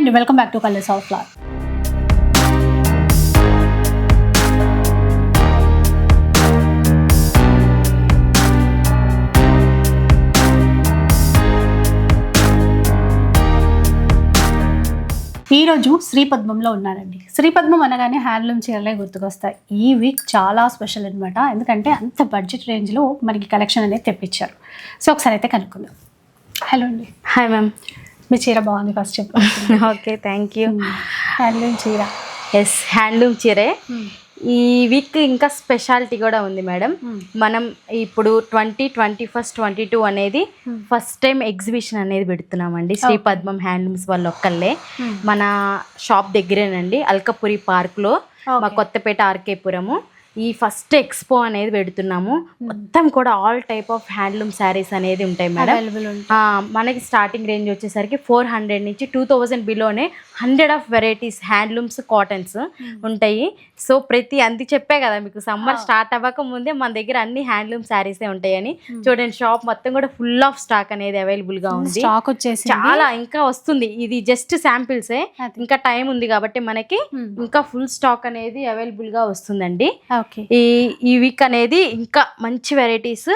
And welcome back to colours of flower. ఈరోజు శ్రీపద్మంలో ఉన్నారండి. శ్రీపద్మం అనగానే హ్యాండ్లూమ్ చీరలే గుర్తుకొస్తాయి. ఈ వీక్ చాలా స్పెషల్ అనమాట ఎందుకంటే అంత బడ్జెట్ రేంజ్లో మనకి కలెక్షన్ అనేది తెప్పించారు. సో ఒకసారి అయితే కనుక్కుందాం. హలో అండి. Hi ma'am. మీ చీర బాగుంది ఫస్ట్ చెప్పండి ఓకే థ్యాంక్ యూ హ్యాండ్లూమ్ చీర. ఎస్ హ్యాండ్లూమ్ చీరే. ఈ వీక్ ఇంకా స్పెషాలిటీ కూడా ఉంది మేడం మనం ఇప్పుడు twenty twenty first twenty two అనేది ఫస్ట్ టైం ఎగ్జిబిషన్ అనేది పెడుతున్నామండి. శ్రీ పద్మం హ్యాండ్లూమ్స్ వాళ్ళు ఒక్కళ్ళే. మన షాప్ దగ్గరేనండి అల్కపురి పార్క్లో మా కొత్తపేట ఆర్కేపురము. ఈ ఫస్ట్ ఎక్స్పో అనేది పెడుతున్నాము. మొత్తం కూడా all type of handloom saris అనేది ఉంటాయి మేడం మనకి స్టార్టింగ్ రేంజ్ వచ్చేసరికి ఫోర్ హండ్రెడ్ నుంచి two thousand బిలోనే hundred of varieties handlooms cottons ఉంటాయి. సో ప్రతి అంది చెప్పే కదా మీకు సమ్మర్ స్టార్ట్ అవ్వక ముందే మన దగ్గర అన్ని హ్యాండ్లూమ్ శారీసే ఉంటాయని. చూడండి షాప్ మొత్తం కూడా ఫుల్ ఆఫ్ స్టాక్ అనేది అవైలబుల్గా ఉంది. స్టాక్ వచ్చేసి చాలా ఇంకా వస్తుంది. ఇది జస్ట్ శాంపిల్సే. ఇంకా టైం ఉంది కాబట్టి మనకి ఇంకా ఫుల్ స్టాక్ అనేది అవైలబుల్గా వస్తుందండి. ఈ ఈ వీక్ అనేది ఇంకా మంచి varieties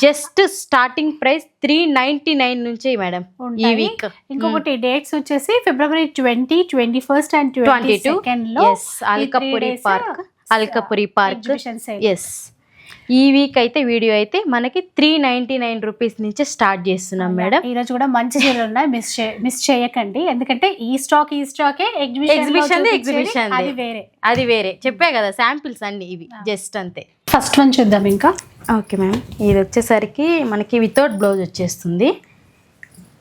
just starting price three ninety nine నుంచి మేడం ఈ. వీక్ ఇంకొకటి డేట్స్ వచ్చేసి February twenty twenty first and twenty two Alkapuri park Alkapuri park yes ఈ వీక్ అయితే వీడియో అయితే మనకి త్రీ నైన్టీ నైన్ రూపీస్ నుంచి స్టార్ట్ చేస్తున్నాం మేడం ఈ రోజు కూడా మంచి చీరలు ఉన్నాయి. మిస్ మిస్ చేయకండి. ఎందుకంటే ఈ స్టాక్ ఈ స్టాకే ఎగ్జిబిషన్ ఎగ్జిబిషన్ ఎగ్జిబిషన్ అది వేరే. అది వేరే. చెప్పే కదా శాంపిల్స్ అన్ని ఇవి జస్ట్ అంతే. ఫస్ట్ వన్ చూద్దాం ఇంకా. ఓకే మ్యామ్ ఇది వచ్చేసరికి మనకి వితౌట్ బ్లౌజ్ వచ్చేస్తుంది.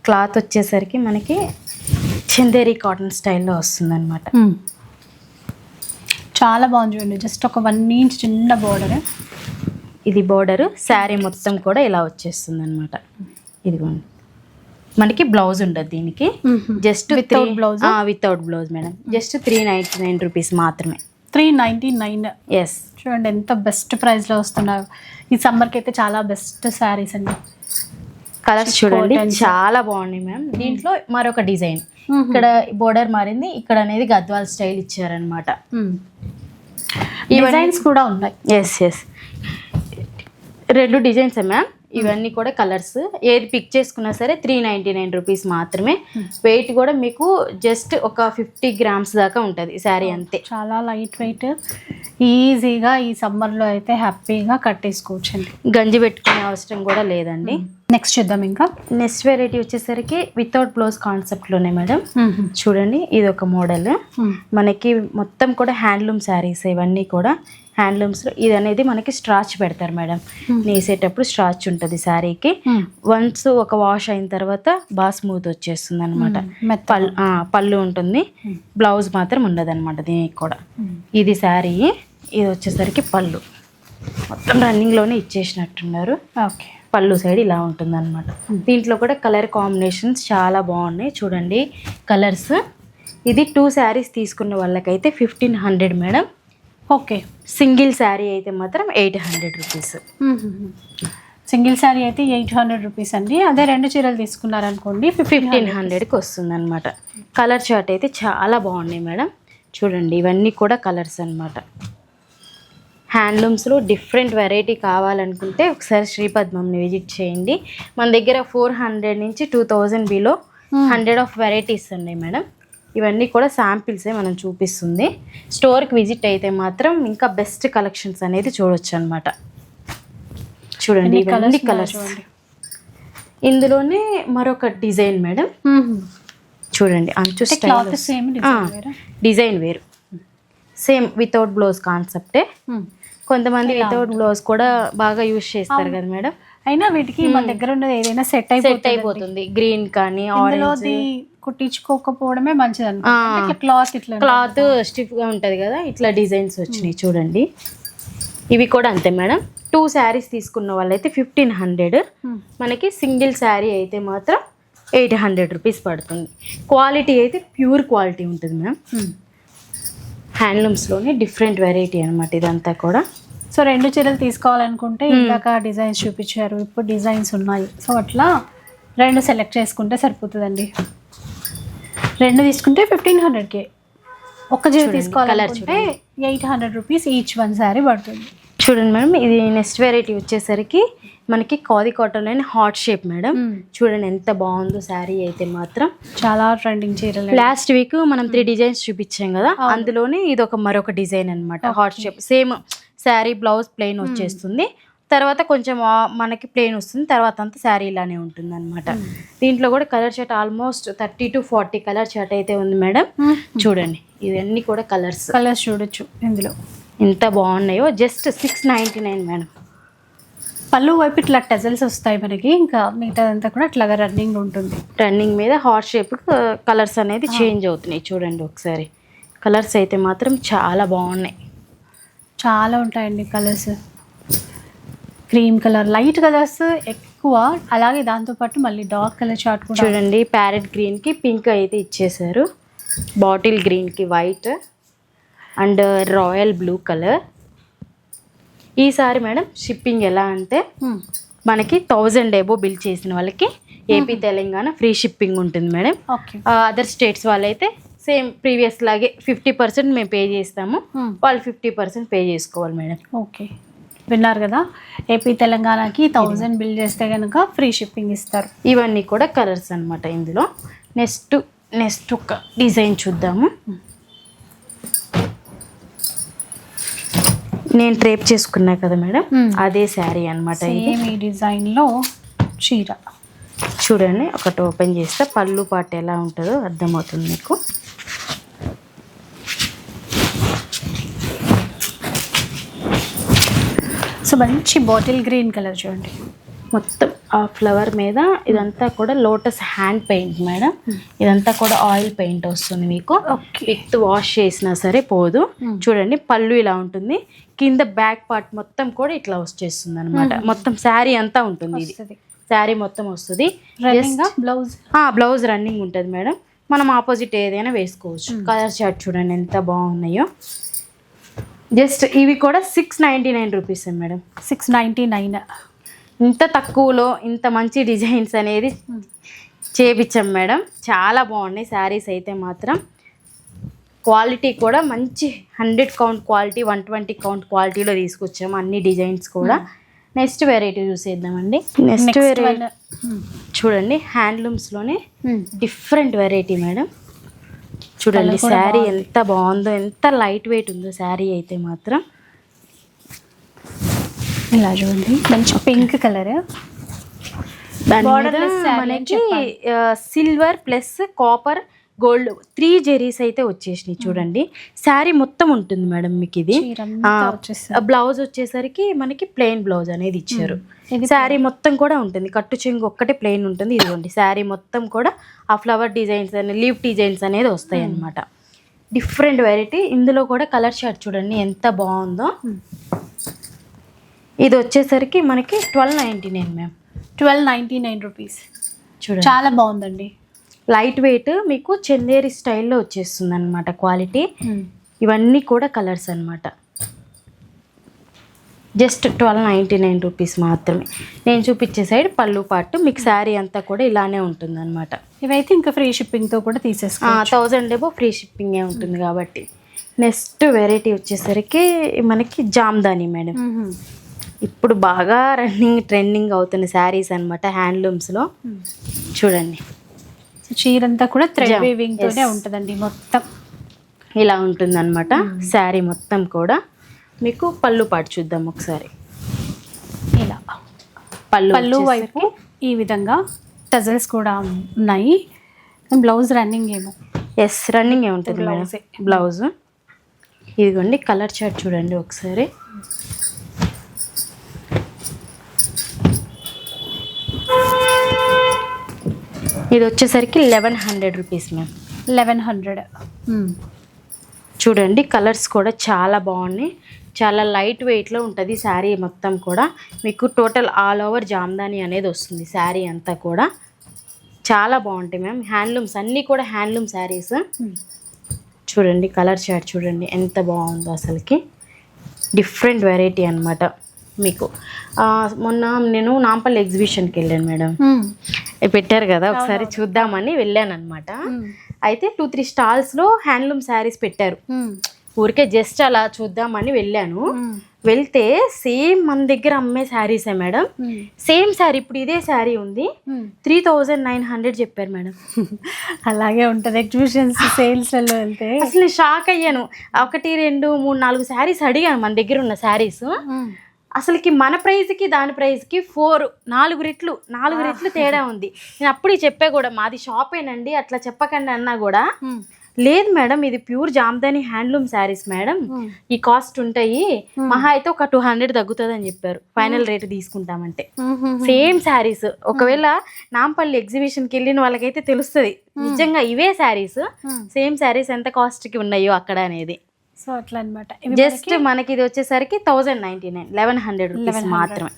క్లాత్ వచ్చేసరికి మనకి చందేరి కాటన్ స్టైల్లో వస్తుంది అనమాట చాలా బాగుంది చూడండి. జస్ట్ ఒక వన్ ఇంచ్ చిన్న బోర్డర్ ఇది బోర్డర్ శారీ మొత్తం కూడా ఇలా వచ్చేస్తుంది అనమాట ఇదిగోండి. మనకి బ్లౌజ్ ఉండదు దీనికి. Just Without blouse? Without blouse madam just three ninety nine rupees మాత్రమే. త్రీ నైన్టీ నైన్ ఎస్ చూడండి ఎంత బెస్ట్ ప్రైస్లో వస్తున్నాయి ఈ సమ్మర్కి అయితే చాలా బెస్ట్ శారీస్ అండి. కలర్స్ చూడండి. చాలా బాగున్నాయి మ్యామ్ దీంట్లో మరొక డిజైన్ ఇక్కడ బోర్డర్ మారింది ఇక్కడ అనేది గద్వాల్ స్టైల్ ఇచ్చారనమాట డిజైన్స్ కూడా ఉన్నాయి. ఎస్ ఎస్ రెండు డిజైన్స్ మ్యామ్. ఇవన్నీ కూడా కలర్స్. ఏది పిక్ చేసుకున్నా సరే త్రీ నైంటీ నైన్ రూపీస్ మాత్రమే వెయిట్ కూడా మీకు జస్ట్ ఒక ఫిఫ్టీ గ్రామ్స్ దాకా ఉంటుంది శారీ అంతే. చాలా లైట్ వెయిట్ ఈజీగా ఈ సమ్మర్లో అయితే హ్యాపీగా కట్టేసుకోవచ్చండి. గంజి పెట్టుకునే అవసరం కూడా లేదండి. నెక్స్ట్ చూద్దాం ఇంకా. నెక్స్ట్ వెరైటీ వచ్చేసరికి వితౌట్ బ్లౌజ్ కాన్సెప్ట్లోనే మేడం చూడండి ఇది ఒక మోడల్ మనకి మొత్తం కూడా హ్యాండ్లూమ్ శారీస్ ఇవన్నీ కూడా. హ్యాండ్లూమ్స్లో ఇది అనేది మనకి స్ట్రాచ్ పెడతారు మేడం. నేసేటప్పుడు స్ట్రాచ్ ఉంటుంది శారీకి వన్స్ ఒక వాష్ అయిన తర్వాత బాగా స్మూత్ వచ్చేస్తుంది అనమాట పల్ ఆ, పళ్ళు ఉంటుంది. బ్లౌజ్ మాత్రం ఉండదు అనమాట దీనికి కూడా. ఇది శారీ ఇది వచ్చేసరికి పళ్ళు. మొత్తం రన్నింగ్లోనే ఇచ్చేసినట్టున్నారు. ఓకే. పళ్ళు సైడ్ ఇలా ఉంటుంది అనమాట దీంట్లో కూడా కలర్ కాంబినేషన్స్ చాలా బాగున్నాయి. చూడండి కలర్స్ ఇది టూ శారీస్ తీసుకున్న వాళ్ళకైతే fifteen hundred madam. Okay. Single sari అయితే మాత్రం eight hundred rupees. Single sari అయితే ఎయిట్ హండ్రెడ్ రూపీస్ అండి. అదే రెండు చీరలు తీసుకున్నారనుకోండి ఫిఫ్టీన్ హండ్రెడ్కి వస్తుంది అనమాట కలర్ చార్ట్ అయితే చాలా బాగున్నాయి మేడం. చూడండి ఇవన్నీ కూడా కలర్స్ అనమాట హ్యాండ్లూమ్స్లో డిఫరెంట్ వెరైటీ కావాలనుకుంటే ఒకసారి శ్రీపద్మంని విజిట్ చేయండి. మన దగ్గర ఫోర్ హండ్రెడ్ నుంచి two thousand below hundred of varieties ఉన్నాయి మేడం. ఇవన్నీ కూడా శాంపిల్సే మనం చూపిస్తుంది. స్టోర్కి విజిట్ అయితే మాత్రం ఇంకా బెస్ట్ కలెక్షన్స్ అనేది చూడొచ్చు అనమాట చూడండి ఇవన్నీ కలర్స్. ఇందులోనే మరొక డిజైన్ మేడం. చూడండి అంచు డిజైన్ వేరు? సేమ్ వితౌట్ బ్లౌజ్ కాన్సెప్టే. కొంతమంది వితౌట్ బ్లౌజ్ కూడా బాగా యూజ్ చేస్తారు కదా మేడం. అయినా వీటికి మన దగ్గర ఉన్నది ఏదైనా సెట్ అయిపోతుంది. గ్రీన్ కానీ ఆరెంజ్. కుట్టించుకోకపోవడమే మంచిది క్లాత్ ఇట్లా క్లాత్ స్టిఫ్గా ఉంటది కదా ఇట్లా డిజైన్స్ వచ్చినాయి చూడండి. ఇవి కూడా అంతే మేడం. టూ శారీస్ తీసుకున్న వాళ్ళైతే ఫిఫ్టీన్ హండ్రెడ్ Hmm. మనకి సింగిల్ శారీ అయితే మాత్రం ఎయిట్ హండ్రెడ్ రూపీస్ పడుతుంది. క్వాలిటీ అయితే ప్యూర్ క్వాలిటీ ఉంటుంది మ్యామ్ హ్యాండ్లూమ్స్లోనే డిఫరెంట్ వెరైటీ అనమాట ఇదంతా కూడా. సో రెండు చీరలు తీసుకోవాలనుకుంటే ఇందాక డిజైన్స్ చూపించారు. ఇప్పుడు డిజైన్స్ ఉన్నాయి. సో అట్లా రెండు సెలెక్ట్ చేసుకుంటే సరిపోతుందండి. రెండు తీసుకుంటే ఫిఫ్టీన్ హండ్రెడ్కి ఒక్క చూడండి, తీసుకోవాలనుకుంటే eight hundred rupees each one sari పడుతుంది. చూడండి మేడం ఇది నెక్స్ట్ వెరైటీ వచ్చేసరికి మనకి కాది కాటన్లోని హాట్ షేప్ మేడం. చూడండి ఎంత బాగుందో శారీ అయితే మాత్రం. చాలా ట్రెండింగ్ చీరలు లాస్ట్ వీక్ మనం త్రీ డిజైన్స్ చూపించాం కదా అందులోనే ఇది ఒక మరొక డిజైన్ అన్నమాట. Heart shape same sari blouse plain వచ్చేస్తుంది. తర్వాత కొంచెం మనకి ప్లెయిన్ వస్తుంది. తర్వాత అంతా శారీ ఇలానే ఉంటుంది అనమాట దీంట్లో కూడా colour chart almost thirty to forty colour chart అయితే ఉంది మేడం. చూడండి. ఇవన్నీ కూడా కలర్స్ కలర్స్ చూడొచ్చు ఇందులో. ఎంత బాగున్నాయో. Just six ninety nine madam. పళ్ళు వైపు ఇట్లా టెజల్స్ వస్తాయి మనకి. ఇంకా మిగతాదంతా కూడా అట్లాగా రన్నింగ్ ఉంటుంది. రన్నింగ్ మీద హాట్ షేప్ కలర్స్ అనేది చేంజ్ అవుతున్నాయి. చూడండి ఒకసారి. కలర్స్ అయితే మాత్రం చాలా బాగున్నాయి. చాలా ఉంటాయండి colours cream colour light colours ఎక్కువ. అలాగే దాంతోపాటు మళ్ళీ డార్క్ కలర్ చార్ట్ కూడా. చూడండి ప్యారెట్ గ్రీన్కి పింక్ అయితే ఇచ్చేసారు బాటిల్ గ్రీన్కి white and royal blue colour. ఈసారి మేడం షిప్పింగ్ ఎలా అంటే. మనకి థౌజండ్ ఏబో బిల్ చేసిన వాళ్ళకి ఏపీ తెలంగాణ ఫ్రీ షిప్పింగ్ ఉంటుంది మేడం. ఓకే. అదర్ స్టేట్స్ వాళ్ళైతే సేమ్ ప్రీవియస్ లాగే ఫిఫ్టీ పర్సెంట్ మేము పే చేస్తాము. వాళ్ళు ఫిఫ్టీ పర్సెంట్ పే చేసుకోవాలి మేడం. ఓకే. విన్నారు కదా? ఏపీ తెలంగాణకి థౌజండ్ బిల్ చేస్తే కనుక ఫ్రీ షిప్పింగ్ ఇస్తారు. ఇవన్నీ కూడా కలర్స్ అన్నమాట ఇందులో. నెక్స్ట్ నెక్స్ట్ ఒక డిజైన్ చూద్దాము. నేను ట్రేప్ చేసుకున్నా కదా మేడం. అదే శారీ ఈ డిజైన్లో చీర. చూడండి ఒకటి ఓపెన్ చేస్తే. పళ్ళు పాటు ఎలా ఉంటుందో అర్థమవుతుంది మీకు. సో మంచి బాటిల్ గ్రీన్ కలర్ చూడండి. మొత్తం ఆ ఫ్లవర్ మీద ఇదంతా కూడా లోటస్ హ్యాండ్ పెయింట్ మేడం. ఇదంతా కూడా ఆయిల్ పెయింట్ వస్తుంది మీకు. విత్ వాష్ చేసినా సరే పోదు. Hmm. చూడండి పళ్ళు ఇలా ఉంటుంది. కింద బ్యాక్ పార్ట్ మొత్తం కూడా ఇట్లా వచ్చేస్తుంది అనమాట మొత్తం శారీ అంతా ఉంటుంది ఇది. శారీ మొత్తం వస్తుంది. రన్నింగ్ బ్లౌజ్ బ్లౌజ్ రన్నింగ్ ఉంటుంది మేడం. మనం ఆపోజిట్ ఏదైనా వేసుకోవచ్చు. కలర్ చార్ట్ చూడండి ఎంత బాగున్నాయో. జస్ట్ ఇవి కూడా six ninety nine rupees madam. Six ninety nine ఇంత తక్కువలో ఇంత మంచి డిజైన్స్ అనేది చేపించాం మేడం. చాలా బాగున్నాయి శారీస్ అయితే మాత్రం. క్వాలిటీ కూడా మంచి hundred count quality one twenty count క్వాలిటీలో తీసుకొచ్చాము అన్ని డిజైన్స్ కూడా. నెక్స్ట్ వెరైటీ చూసేద్దామండి. నెక్స్ట్ నెక్స్ట్ వెరైటీ చూడండి హ్యాండ్లూమ్స్లోనే డిఫరెంట్ వెరైటీ మేడం. చూడండి శారీ. ఎంత బాగుందో ఎంత లైట్ వెయిట్ ఉందో శారీ అయితే మాత్రం ఇలా చూడండి మంచి పింక్ కలర్ దాని మనకి. Silver plus copper gold three zaris అయితే వచ్చేసినాయి చూడండి. శారీ మొత్తం ఉంటుంది మేడం మీకు ఇది. బ్లౌజ్ వచ్చేసరికి మనకి ప్లెయిన్ బ్లౌజ్ అనేది ఇచ్చారు. శారీ మొత్తం కూడా ఉంటుంది. కట్టు చెంగు ఒక్కటే ప్లెయిన్ ఉంటుంది. ఇదిగోండి శారీ మొత్తం కూడా ఆ ఫ్లవర్ డిజైన్స్ అనే లీవ్ డిజైన్స్ అనేది వస్తాయి అన్నమాట. Different variety. ఇందులో కూడా కలర్ షార్ట్ చూడండి ఎంత బాగుందో. ఇది వచ్చేసరికి మనకి twelve ninety nine ma'am. Twelve ninety nine rupees. చూడండి. చాలా బాగుందండి. లైట్ వెయిట్ మీకు చందేరి స్టైల్లో వచ్చేస్తుంది అనమాట క్వాలిటీ. ఇవన్నీ కూడా కలర్స్ అన్నమాట. Just twelve ninety nine rupees మాత్రమే. నేను చూపించే సైడ్ పళ్ళు పాటు మీకు శారీ అంతా కూడా ఇలానే ఉంటుంది అనమాట ఇవైతే ఇంకా ఫ్రీ షిప్పింగ్తో కూడా తీసేసుకోవచ్చు. థౌజండ్ ఏమో ఫ్రీ షిప్పింగే ఉంటుంది కాబట్టి. నెక్స్ట్ వెరైటీ వచ్చేసరికి మనకి జామ్దాని మేడం. ఇప్పుడు బాగా రన్నింగ్ ట్రెండింగ్ అవుతున్న శారీస్ అనమాట హ్యాండ్లూమ్స్లో. చూడండి. సో చీరంతా కూడా థ్రెడ్ వీవింగ్ తోనే. ఉంటుందండి మొత్తం. ఇలా ఉంటుందన్నమాట. శారీ మొత్తం కూడా. మీకు పళ్ళు పాటు చూద్దాం ఒకసారి. ఇలా. పళ్ళు పళ్ళు వైపు ఈ విధంగా టజల్స్ కూడా ఉన్నాయి. బ్లౌజ్ రన్నింగ్ ఏమో. ఎస్ రన్నింగ్ ఏ ఉంటుంది ఏ. బ్లౌజ్ ఇదిగోండి కలర్ చార్ట్ చూడండి ఒకసారి. ఇది వచ్చేసరికి eleven hundred rupees ma'am eleven hundred చూడండి కలర్స్ కూడా చాలా బాగున్నాయి. చాలా లైట్ వెయిట్లో ఉంటుంది శారీ మొత్తం కూడా. మీకు టోటల్ ఆల్ ఓవర్ జామ్దాని అనేది వస్తుంది శారీ అంతా కూడా. చాలా బాగుంటాయి మ్యామ్ హ్యాండ్లూమ్స్ అన్నీ కూడా హ్యాండ్లూమ్ శారీస్. చూడండి కలర్ చార్ట్ చూడండి ఎంత బాగుందో అసలుకి. డిఫరెంట్ వెరైటీ అన్నమాట మీకు. మొన్న నేను నాంపల్లి ఎగ్జిబిషన్కి వెళ్ళాను మేడం పెట్టారు కదా ఒకసారి చూద్దామని వెళ్ళాను అనమాట అయితే టూ త్రీ స్టాల్స్లో హ్యాండ్లూమ్ శారీస్ పెట్టారు. ఊరికే జస్ట్ అలా చూద్దామని వెళ్ళాను. వెళ్తే సేమ్ మన దగ్గర అమ్మే శారీసే మేడం. సేమ్ శారీ ఇప్పుడు ఇదే శారీ ఉంది. త్రీ థౌజండ్ నైన్ హండ్రెడ్ చెప్పారు మేడం. అలాగే ఉంటుంది. ఎగ్జిబిషన్స్ సేల్స్లలో వెళ్తే. అసలు షాక్ అయ్యాను. ఒకటి రెండు మూడు నాలుగు శారీస్ అడిగాను మన దగ్గర ఉన్న శారీస్. అసలుకి మన ప్రైజ్కి దాని ప్రైజ్కి ఫోర్ నాలుగు రెట్లు నాలుగు రెట్లు తేడా ఉంది. నేను అప్పుడు చెప్పే కూడా మాది షాపేనండి అట్లా చెప్పకండి అన్నా కూడా. లేదు మేడం ఇది pure jamdani handloom saris madam. ఈ కాస్ట్ ఉంటాయి మహా అయితే ఒక టూ హండ్రెడ్ తగ్గుతుంది అని చెప్పారు. ఫైనల్ రేట్ తీసుకుంటామంటే. సేమ్ శారీస్. ఒకవేళ నాంపల్లి ఎగ్జిబిషన్కి వెళ్ళిన వాళ్ళకైతే తెలుస్తుంది. నిజంగా ఇవే శారీస్. సేమ్ శారీస్ ఎంత కాస్ట్కి ఉన్నాయో అక్కడ అనేది. సో అట్లా అనమాట జస్ట్ మనకి ఇది వచ్చేసరికి thousand ninety nine eleven hundred rupees మాత్రమే.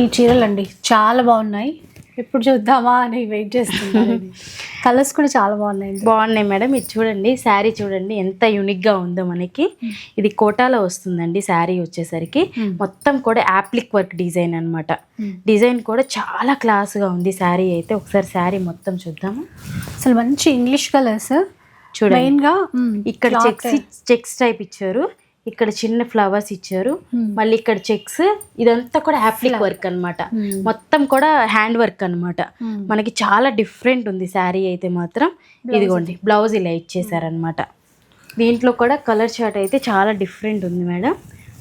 ఈ చీరలు అండి చాలా బాగున్నాయి. ఎప్పుడు చూద్దామా అని వెయిట్ చేస్తున్నాను కలర్స్ కూడా చాలా బాగున్నాయండి బాగున్నాయి మేడం. ఇది చూడండి శారీ చూడండి ఎంత యూనిక్గా ఉందో మనకి. ఇది కోటాలో వస్తుందండి శారీ వచ్చేసరికి. మొత్తం కూడా యాప్లిక్ వర్క్ డిజైన్ అన్నమాట. డిజైన్ కూడా చాలా క్లాస్గా ఉంది శారీ అయితే. ఒకసారి శారీ మొత్తం చూద్దాము. అసలు మంచి ఇంగ్లీష్ కలర్స్ చూడండి. మెయిన్గా ఇక్కడ చెక్స్ చెక్స్ టైప్ ఇచ్చారు. ఇక్కడ చిన్న ఫ్లవర్స్ ఇచ్చారు. మళ్ళీ ఇక్కడ చెక్స్ ఇదంతా కూడా యాప్లిక్ వర్క్ అన్నమాట. మొత్తం కూడా హ్యాండ్ వర్క్ అన్నమాట. మనకి చాలా డిఫరెంట్ ఉంది శారీ అయితే మాత్రం. ఇదిగోండి బ్లౌజ్ ఇలా ఇచ్చేసారనమాట దీంట్లో కూడా కలర్ చార్ట్ అయితే చాలా డిఫరెంట్ ఉంది మేడం.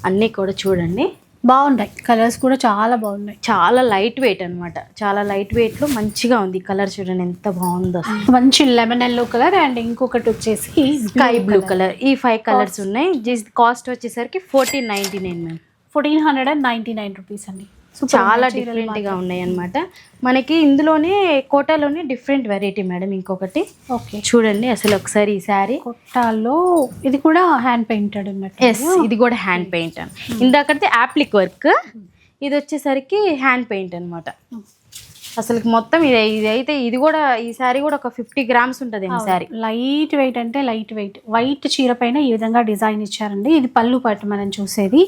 అన్నీ కూడా చూడండి. బాగున్నాయి కలర్స్ కూడా చాలా బాగున్నాయి. చాలా లైట్ వెయిట్ అన్నమాట. చాలా లైట్ వెయిట్లో మంచిగా ఉంది కలర్ చూడండి ఎంత బాగుందో. మంచి లెమన్ ఎల్లో కలర్ అండ్ ఇంకొకటి వచ్చేసి స్కై బ్లూ కలర్ ఈ ఫైవ్ కలర్స్ ఉన్నాయి. కాస్ట్ వచ్చేసరికి fourteen ninety nine ma'am fourteen hundred and ninety nine rupees అండి. చాలా ఉంది చీరలు డిఫరెంట్గా ఉన్నాయి అన్నమాట మనకి ఇందులోనే కోటాలోనే డిఫరెంట్ వెరైటీ మేడం ఇంకొకటి. ఓకే. చూడండి అసలు ఒకసారి ఈ శారీ. కొట్టాల్లో ఇది కూడా హ్యాండ్ పెయింటెడ్ ఉన్నట్టు ఎస్ ఇది కూడా హ్యాండ్ పెయింట్ అని ఇందాకైతే యాప్లిక్ వర్క్ ఇది వచ్చేసరికి హ్యాండ్ పెయింట్ అన్నమాట. అసలు మొత్తం ఇది ఇది అయితే ఇది కూడా ఈ శారీ కూడా ఒక ఫిఫ్టీ గ్రామ్స్ ఉంటుంది ఈ శారీ. లైట్ వెయిట్ అంటే లైట్ వెయిట్ వైట్ చీర పైన ఈ విధంగా డిజైన్ ఇచ్చారండి. ఇది పళ్ళు పట్టు మనం చూసేది.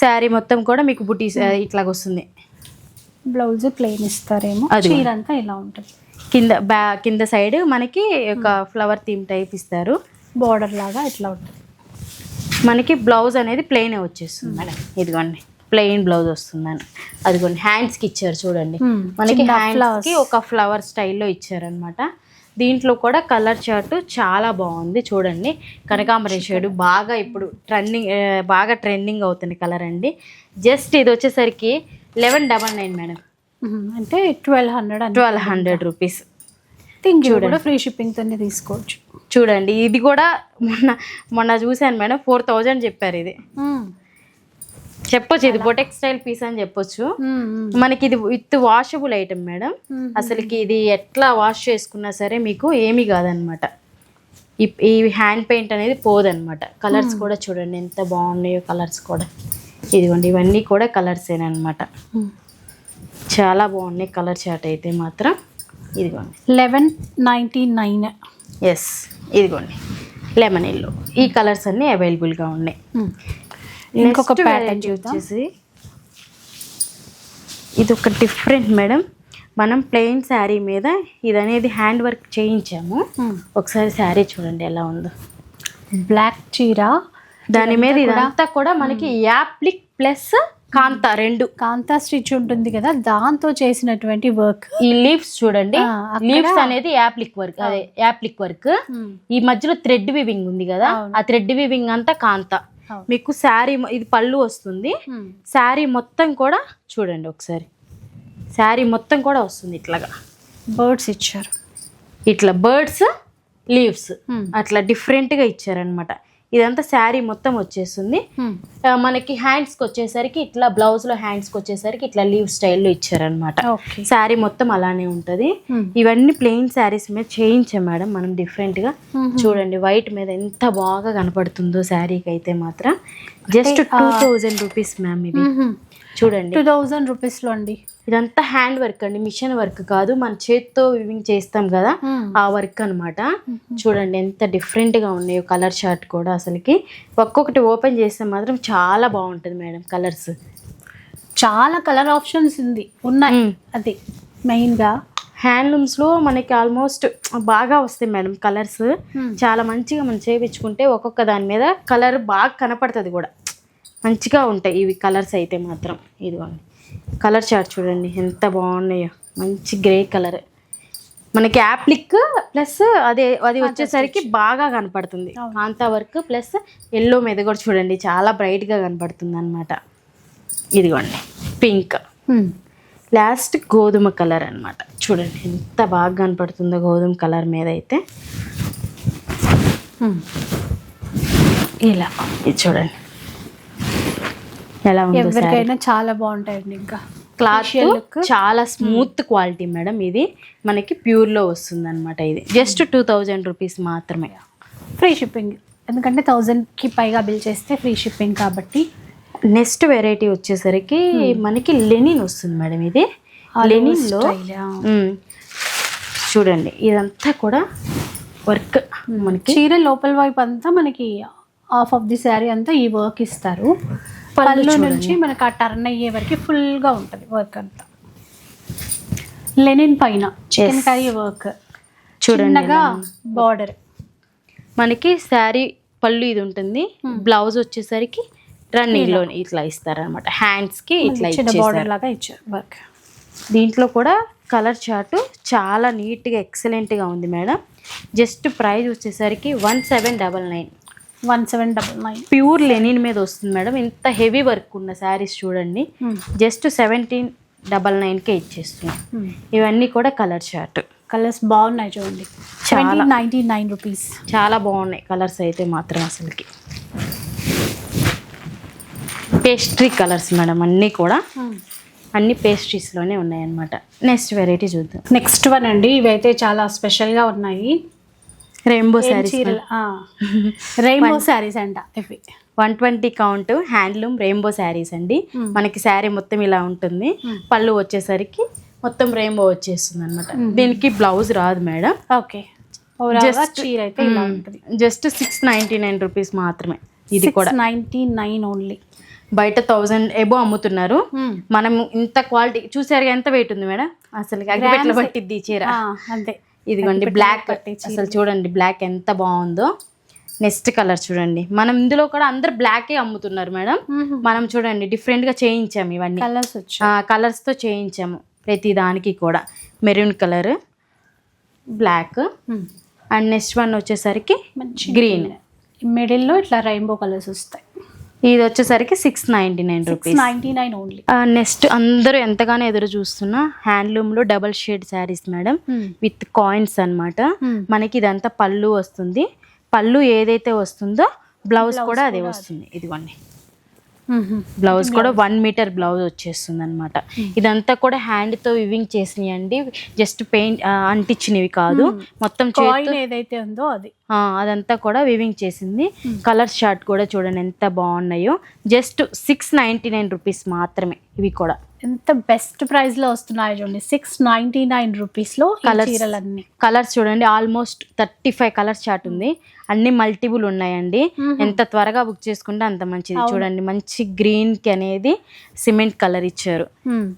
శారీ మొత్తం కూడా మీకు బుటీ ఇట్లాగ వస్తుంది బ్లౌజ్ ప్లెయిన్ ఇస్తారేమో. చీర అంతా ఇలా ఉంటుంది. కింద బ్యా కింద సైడ్ మనకి ఒక ఫ్లవర్ థీమ్ టైప్ ఇస్తారు. బార్డర్ లాగా ఇట్లా ఉంటుంది. మనకి బ్లౌజ్ అనేది ప్లెయిన్ వచ్చేస్తుంది మేడం. ఇదిగోండి. ప్లెయిన్ బ్లౌజ్ వస్తుందని అదిగోండి హ్యాండ్స్కి ఇచ్చారు చూడండి. మనకి హ్యాండ్స్కి ఒక ఫ్లవర్ స్టైల్లో ఇచ్చారనమాట దీంట్లో కూడా కలర్ చార్ట్ చాలా బాగుంది చూడండి. కనకాంబరం షేడ్ బాగా ఇప్పుడు ట్రెండింగ్ బాగా ట్రెండింగ్ అవుతుంది కలర్ అండి. జస్ట్ ఇది వచ్చేసరికి లెవెన్ డబల్ నైన్ మేడం. అంటే twelve hundred twelve hundred rupees. Think కూడా ఫ్రీ షిప్పింగ్ తోనే తీసుకోవచ్చు. చూడండి ఇది కూడా మొన్న మొన్న చూశాను మేడం ఫోర్ థౌజండ్ చెప్పారు ఇది. చెప్పొచ్చు ఇది బొటెక్ స్టైల్ పీస్ అని చెప్పొచ్చు. మనకి ఇది విత్ వాషబుల్ ఐటమ్ మేడం అసలుకి ఇది ఎట్లా వాష్ చేసుకున్నా సరే మీకు ఏమీ కాదనమాట. ఈ ఈ హ్యాండ్ పెయింట్ అనేది పోదనమాట. కలర్స్ కూడా చూడండి ఎంత బాగున్నాయో కలర్స్ కూడా. ఇదిగోండి ఇవన్నీ కూడా కలర్సేనమాట చాలా బాగున్నాయి కలర్ చాట్ అయితే మాత్రం. ఇదిగోండి. Eleven ninety nine. ఎస్ ఇదిగోండి. లెమన్ ఎల్లో ఈ కలర్స్ అన్నీ అవైలబుల్గా ఉన్నాయి. ఇంకొక ప్యాటర్న్ వచ్చేసి ఇది ఒక డిఫరెంట్ మేడం మనం ప్లెయిన్ శారీ మీద ఇది అనేది హ్యాండ్ వర్క్ చేయించాము ఒకసారి శారీ చూడండి ఎలా ఉందో. బ్లాక్ చీర దాని మీద ఇదంతా కూడా మనకి యాప్లిక్ ప్లస్ కాంతా రెండు. కాంతా స్టిచ్ ఉంటుంది కదా దాంతో చేసినటువంటి వర్క్ ఈ లీవ్స్ చూడండి. లీవ్స్ అనేది యాప్లిక్ వర్క్ అదే యాప్లిక్ వర్క్ ఈ మధ్యలో థ్రెడ్ వివింగ్ ఉంది కదా. ఆ థ్రెడ్ వివింగ్ అంతా కాంత. మీకు శారీ ఇది పళ్ళు వస్తుంది. శారీ మొత్తం కూడా చూడండి ఒకసారి. శారీ మొత్తం కూడా వస్తుంది ఇట్లాగా. బర్డ్స్ ఇచ్చారు. ఇట్లా బర్డ్స్ లీవ్స్. అట్లా డిఫరెంట్గా ఇచ్చారనమాట ఇదంతా శారీ మొత్తం వచ్చేస్తుంది. మనకి హ్యాండ్స్కి వచ్చేసరికి ఇట్లా బ్లౌజ్లో హ్యాండ్స్కి వచ్చేసరికి ఇట్లా లీవ్ స్టైల్లో ఇచ్చారనమాట శారీ మొత్తం అలానే ఉంటుంది. ఇవన్నీ ప్లెయిన్ శారీస్ మీద చేయించాం మేడం మనం డిఫరెంట్గా చూడండి వైట్ మీద ఎంత బాగా కనపడుతుందో శారీకి అయితే మాత్రం just two thousand rupees ma'am ఇది. చూడండి. టూ థౌజండ్ రూపీస్లో అండి. ఇదంతా హ్యాండ్ వర్క్ అండి మిషన్ వర్క్ కాదు. మన చేత్తో వివింగ్ చేస్తాం కదా ఆ వర్క్ అన్నమాట. చూడండి ఎంత different గా ఉన్నాయో కలర్ చార్ట్ కూడా అసలుకి. ఒక్కొక్కటి ఓపెన్ చేస్తే మాత్రం చాలా బాగుంటుంది మేడం కలర్స్ చాలా కలర్ ఆప్షన్స్ ఉంది. ఉన్నాయి. అది మెయిన్గా హ్యాండ్లూమ్స్లో మనకి ఆల్మోస్ట్ బాగా వస్తాయి మేడం కలర్స్ చాలా మంచిగా మనం చేయించుకుంటే ఒక్కొక్క దాని మీద కలర్ బాగా కనపడుతుంది కూడా. మంచిగా ఉంటాయి. ఇవి కలర్స్ అయితే మాత్రం. ఇదిగోండి కలర్ చార్ట్ చూడండి. ఎంత బాగున్నాయో. మంచి గ్రే కలర్. మనకి యాప్లిక్ ప్లస్ అదే అది వచ్చేసరికి బాగా కనపడుతుంది. కాంతా వర్క్ ప్లస్ ఎల్లో మీద కూడా చూడండి. చాలా బ్రైట్గా కనపడుతుంది అనమాట ఇదిగోండి. పింక్. లాస్ట్ గోధుమ కలర్ అన్నమాట. చూడండి. ఎంత బాగా కనపడుతుందో గోధుమ కలర్ మీద అయితే. ఇలా. ఇది చూడండి. ఎలా ఉందో. ఎవరికైనా చాలా బాగుంటాయండి ఇంకా. క్లాత్. చాలా స్మూత్ క్వాలిటీ మేడం ఇది మనకి ప్యూర్లో వస్తుంది అనమాట ఇది. జస్ట్ టూ థౌజండ్ రూపీస్ మాత్రమే. ఫ్రీ షిప్పింగ్ ఎందుకంటే థౌజండ్కి పైగా బిల్ చేస్తే ఫ్రీ షిప్పింగ్ కాబట్టి. నెక్స్ట్ వెరైటీ వచ్చేసరికి మనకి లెనిన్ వస్తుంది మేడం ఇది లెనిన్లో. చూడండి ఇదంతా కూడా వర్క్ మనకి. చీర లోపల వైపు అంతా మనకి హాఫ్ ఆఫ్ ది శారీ అంతా ఈ వర్క్ ఇస్తారు. పళ్ళు నుంచి మనకి ఆ టర్న్ అయ్యే వరకు ఫుల్గా ఉంటుంది వర్క్ అంతా. లెనిన్ పైన చికెన్ కర్రీ వర్క్. చూడండి బార్డర్ మనకి శారీ పళ్ళు ఇది ఉంటుంది. బ్లౌజ్ వచ్చేసరికి రన్నింగ్లో ఇట్లా ఇస్తారనమాట హ్యాండ్స్కి ఇట్లా బార్డర్ లాగా ఇచ్చారు వర్క్ దీంట్లో కూడా కలర్ చార్ట్ చాలా నీట్గా ఎక్సలెంట్గా ఉంది మేడం జస్ట్ ప్రైస్ వచ్చేసరికి one seven double nine one seven double nine. Pure linen మీద వస్తుంది మేడం. ఇంత హెవీ వర్క్ ఉన్న శారీస్ చూడండి. జస్ట్ సెవెంటీన్ డబల్ నైన్కే ఇచ్చేస్తున్నాం. ఇవన్నీ కూడా కలర్ చార్ట్. కలర్స్ బాగున్నాయి చూడండి. Ninety nine rupees. చాలా బాగున్నాయి కలర్స్ అయితే మాత్రం అసలుకి. పేస్ట్రీ కలర్స్ మేడం అన్నీ కూడా. అన్ని పేస్ట్రీస్లోనే ఉన్నాయన్నమాట. నెక్స్ట్ వెరైటీ చూద్దాం. నెక్స్ట్ వన్ అండి. ఇవైతే చాలా స్పెషల్గా ఉన్నాయి. రెయిన్బో శారీస్ రెయిన్బో శారీస్ అంట ఇవి one twenty count handloom rainbow saris అండి. మనకి శారీ మొత్తం ఇలా ఉంటుంది. పళ్ళు వచ్చేసరికి మొత్తం రెయిన్బో వచ్చేస్తుంది అనమాట దీనికి బ్లౌజ్ రాదు మేడం. ఓకే. చీర అయితే ఇలా ఉంటుంది. Just six ninety nine rupees మాత్రమే. ఇది కూడా. సిక్స్ నైంటీ నైన్ ఓన్లీ బయట థౌజండ్ ఎబో అమ్ముతున్నారు. మనం ఇంత క్వాలిటీ చూసారు ఎంత వెయిట్ ఉంది మేడం? అసలు అగ్గిపెట్టలు పట్టిద్ది చీర. అంతే. ఇదిగోండి బ్లాక్ అసలు చూడండి బ్లాక్ ఎంత బాగుందో. నెక్స్ట్ కలర్ చూడండి. మనం ఇందులో కూడా అందరు బ్లాకే అమ్ముతున్నారు మేడం. మనం చూడండి డిఫరెంట్గా చేయించాము ఇవన్నీ. కలర్స్ వచ్చి కలర్స్తో చేయించాము ప్రతి దానికి కూడా. Maroon colour black and next one వచ్చేసరికి మంచి గ్రీన్ మిడిల్లో ఇట్లా రెయిన్బో కలర్స్ వస్తాయి. ఇది వచ్చేసరికి six ninety nine rupees six ninety nine only next అందరూ ఎంతగానో ఎదురు చూస్తున్న హ్యాండ్లూమ్లో double shade saris madam with coins అన్నమాట. మనకి ఇదంతా పళ్ళు వస్తుంది. పళ్ళు ఏదైతే వస్తుందో బ్లౌజ్ కూడా అదే వస్తుంది. ఇదిగోండి. బ్లౌజ్ కూడా వన్ మీటర్ బ్లౌజ్ వచ్చేస్తుంది అనమాట ఇదంతా కూడా హ్యాండ్తో వివింగ్ చేసినాయండి. జస్ట్ పెయింట్ అంటించినవి కాదు. మొత్తం చేతితో కాయిన్ ఏదైతే ఉందో అది. అదంతా కూడా వివింగ్ చేసింది. కలర్ షార్ట్ కూడా చూడండి ఎంత బాగున్నాయో. Just six ninety nine rupees మాత్రమే ఇవి కూడా. ఎంత బెస్ట్ ప్రైస్లో వస్తున్నాయో చూడండి. సిక్స్ నైన్టీ నైన్ రూపీస్లో Colours. చీరలన్నీ. కలర్స్ చూడండి. Almost thirty five colours chart ఉంది. అన్ని మల్టిపుల్ ఉన్నాయండి. ఎంత త్వరగా బుక్ చేసుకుంటే అంత మంచిది. చూడండి మంచి గ్రీన్కి అనేది సిమెంట్ కలర్ ఇచ్చారు.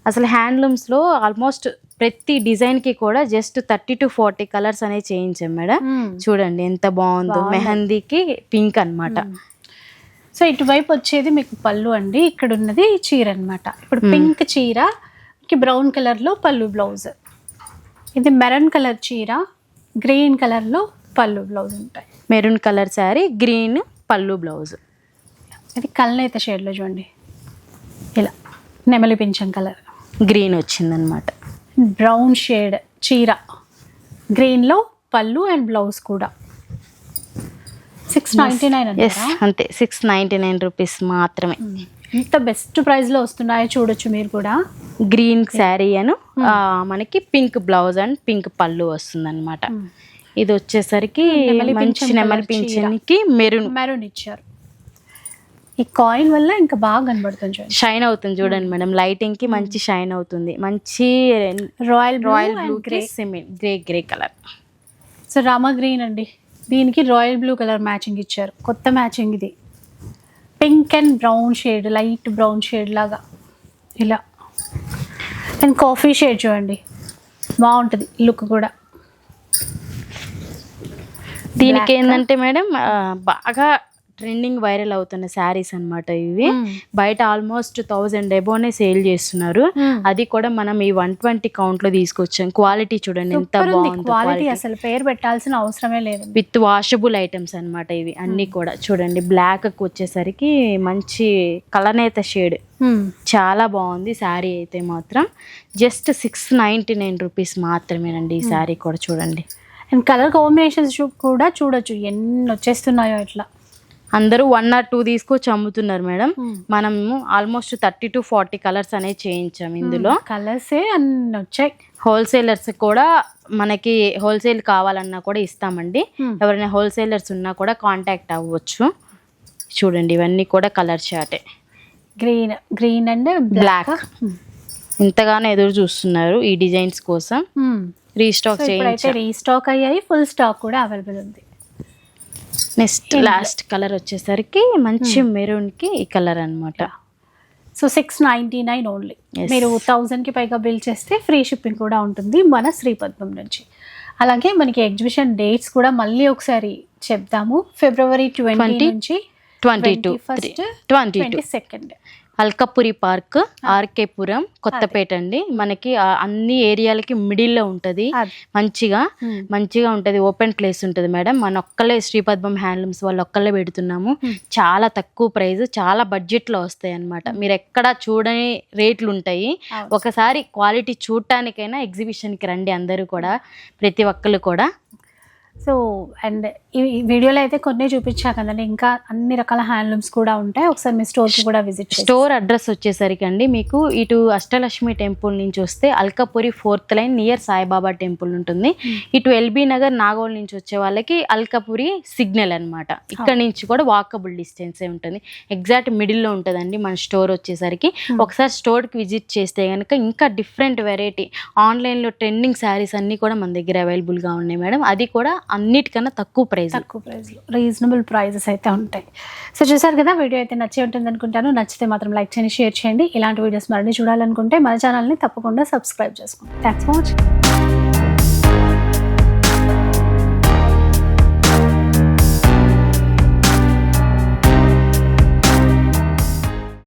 అసలు హ్యాండ్లూమ్స్లో ఆల్మోస్ట్ ప్రతి డిజైన్కి కూడా just thirty to forty colours అనేవి చేయించాం మేడం. చూడండి ఎంత బాగుందో. మెహందీకి పింక్ అన్నమాట. సో ఇటువైపు వచ్చేది మీకు పళ్ళు అండి. ఇక్కడ ఉన్నది చీర అన్నమాట. ఇప్పుడు పింక్ చీర బ్రౌన్ కలర్లో పళ్ళు బ్లౌజ్. ఇది మెరూన్ కలర్ చీర గ్రీన్ కలర్లో పళ్ళు బ్లౌజ్ ఉంటాయి. మెరూన్ కలర్ శారీ గ్రీన్ పళ్ళు బ్లౌజ్. ఇది కల్నేత షేడ్లో చూడండి. ఇలా నెమలి పింఛం కలర్. గ్రీన్ వచ్చిందనమాట బ్రౌన్ షేడ్ చీర. గ్రీన్లో పళ్ళు అండ్ బ్లౌజ్ కూడా. సిక్స్ నైంటీ నైన్ అంతే. సిక్స్ నైంటీ నైన్ రూపీస్ మాత్రమే ఎంత బెస్ట్ ప్రైస్లో వస్తున్నాయో చూడొచ్చు మీరు కూడా. గ్రీన్ శారీ అను ఆ, మనకి పింక్ బ్లౌజ్ అండ్ పింక్ పళ్ళు వస్తుంది అనమాట ఇది వచ్చేసరికి మంచి నెమలి. పింఛన్కి మెరూన్. మెరూన్ ఇచ్చారు. ఈ కాయిన్ వల్ల ఇంకా బాగా కనబడుతుంది చూడండి. షైన్ అవుతుంది చూడండి మేడం. లైటింగ్కి మంచి షైన్ అవుతుంది. మంచి royal royal blue grey cement grey grey colour so Rama green అండి. దీనికి రాయల్ బ్లూ కలర్ మ్యాచింగ్ ఇచ్చారు. కొత్త మ్యాచింగ్ ఇది. Pink and brown shade light brown shade లాగా. ఇలా. అండ్ కాఫీ షేడ్ చూడండి. బాగుంటుంది లుక్ కూడా. దీనికి ఏంటంటే మేడం బాగా ట్రెండింగ్ వైరల్ అవుతున్న శారీస్ అన్నమాట ఇవి. బయట ఆల్మోస్ట్ థౌజండ్ ఎబోనే సేల్ చేస్తున్నారు. అది కూడా మనం ఈ వన్ ట్వంటీ కౌంట్లో తీసుకొచ్చాం. క్వాలిటీ చూడండి ఎంత బాగుంది క్వాలిటీ అసలు పేరు పెట్టాల్సిన అవసరమే లేదు. విత్ వాషబుల్ ఐటమ్స్ అన్నమాట ఇవి అన్ని కూడా. చూడండి బ్లాక్ వచ్చేసరికి మంచి కలనేత షేడ్ చాలా బాగుంది శారీ అయితే మాత్రం. Just six ninety nine rupees మాత్రమేనండి ఈ శారీ కూడా చూడండి. అండ్ కలర్ కాంబినేషన్స్ కూడా చూడొచ్చు. ఎన్ని వచ్చేస్తున్నాయో ఇట్లా. అందరూ వన్ ఆర్ టూ తీసుకొచ్చి అమ్ముతున్నారు మేడం. మనము almost thirty to forty colours అనేవి చేయించాం ఇందులో. కలర్సే అన్ని వచ్చాయి. హోల్సేలర్స్ కూడా మనకి హోల్సేల్ కావాలన్నా కూడా ఇస్తామండి. Hmm. ఎవరైనా హోల్సేలర్స్ ఉన్నా కూడా కాంటాక్ట్ అవ్వచ్చు. చూడండి ఇవన్నీ కూడా కలర్ చాటే గ్రీన్ గ్రీన్ అండ్ బ్లాక్ ఇంతగానో ఎదురు చూస్తున్నారు ఈ డిజైన్స్ కోసం. రీస్టాక్ రీస్టాక్ అయ్యాయి ఫుల్ స్టాక్ కూడా అవైలబుల్ ఉంది. నెక్స్ట్ లాస్ట్ కలర్ వచ్చేసరికి మంచి మెరూన్కి ఈ కలర్ అన్నమాట. So six ninety nine only. మీరు థౌజండ్కి పైగా బిల్ చేస్తే ఫ్రీ షిప్పింగ్ కూడా ఉంటుంది మన శ్రీపద్మం నుంచి. అలాగే మనకి ఎగ్జిబిషన్ డేట్స్ కూడా మళ్ళీ ఒకసారి చెప్దాము. ఫిబ్రవరి ట్వంటీ 20, నుంచి twenty two first twenty second Alkapuri park RK Puram Kothapet అండి. మనకి అన్ని ఏరియాలకి మిడిల్లో ఉంటది. మంచిగా మంచిగా ఉంటది. ఓపెన్ ప్లేస్ ఉంటది మేడం. మన ఒక్కలే శ్రీపద్మం హ్యాండ్లూమ్స్ వాళ్ళు ఒక్కలే పెడుతున్నాము. చాలా తక్కువ ప్రైస్ చాలా బడ్జెట్లో వస్తాయి అన్నమాట మీరు ఎక్కడ చూడని రేట్లు ఉంటాయి. ఒకసారి క్వాలిటీ చూడటానికైనా ఎగ్జిబిషన్కి రండి అందరూ కూడా ప్రతి ఒక్కరు కూడా. సో అండ్ ఈ వీడియోలో అయితే కొన్ని చూపించా కదండి. ఇంకా అన్ని రకాల హ్యాండ్లూమ్స్ కూడా ఉంటాయి. ఒకసారి మీ స్టోర్కి కూడా విజిట్ స్టోర్ అడ్రస్ వచ్చేసరికి అండి మీకు ఇటు అష్టలక్ష్మి టెంపుల్ నుంచి వస్తే Alkapuri fourth line near Saibaba temple ఉంటుంది. ఇటు ఎల్బీ నగర్ నాగోల్ నుంచి వచ్చే వాళ్ళకి అల్కపురి సిగ్నల్ అన్నమాట. ఇక్కడ నుంచి కూడా వాకబుల్ డిస్టెన్స్ ఉంటుంది. ఎగ్జాక్ట్ మిడిల్లో ఉంటుందండి మన స్టోర్ వచ్చేసరికి. ఒకసారి స్టోర్కి విజిట్ చేస్తే కనుక ఇంకా డిఫరెంట్ వెరైటీ ఆన్లైన్లో ట్రెండింగ్ శారీస్ అన్నీ కూడా మన దగ్గర అవైలబుల్గా ఉన్నాయి మేడం. అది కూడా అన్నిటికన్నా తక్కువ ప్రైస్ తక్కువ ప్రైస్లో రీజనబుల్ ప్రైజెస్ అయితే ఉంటాయి. సో చూసారు కదా వీడియో అయితే నచ్చే ఉంటుంది అనుకుంటాను. నచ్చితే మాత్రం లైక్ చేయండి షేర్ చేయండి. ఇలాంటి వీడియోస్ మరిన్ని చూడాలనుకుంటే మన ఛానల్ని తప్పకుండా సబ్స్క్రైబ్ చేసుకోండి. Thanks for watching